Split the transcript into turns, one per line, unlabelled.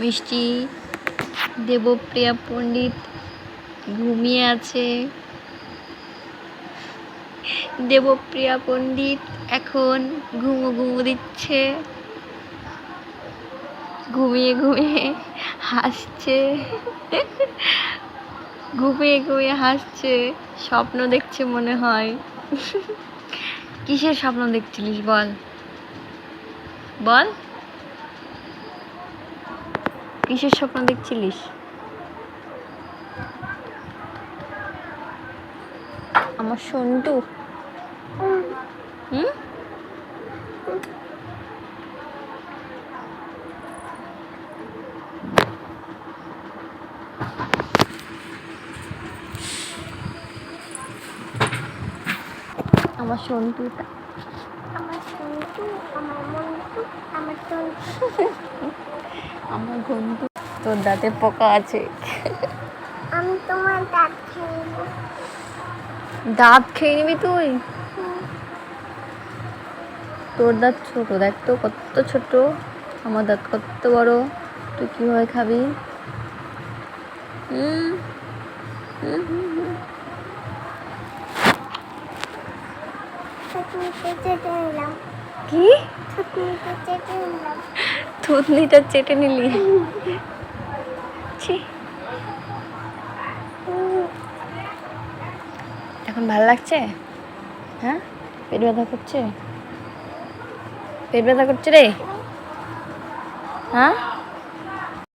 মিষ্টি, দেবপ্রিয়া পণ্ডিত ঘুমিয়ে আছে। দেবপ্রিয়া পণ্ডিত এখন ঘুমো ঘুমো দিচ্ছে। ঘুমিয়ে ঘুমিয়ে হাসছে। ঘুমিয়ে ঘুমিয়ে হাসছে। স্বপ্ন দেখছে মনে হয়। কিসের স্বপ্ন দেখছিলিস বল? বল। কিসের স্বপ্ন দেখছিলিস? আমার সন্টু। হুম? আমার সন্টুটা
আমার সন্তু আমার মন্তু আমার সন্তু
তোর দাঁতে পোকা আছে।
আমি তোমার দাঁত খেয়ে নেব।
দাঁত খেয়ে নিবি তুই? তোর দাঁত ছোট দেখ তো কত ছোট। আমার দাঁত কত বড়। তুই কীভাবে খাবি? হুম হুম, হুম, হুম। কি? থুতনিটা চেটে নিলি। ছি। এখন ভালো লাগছে? হ্যাঁ? পেট ব্যথা করছে? পেট ব্যথা করছে রে? হ্যাঁ?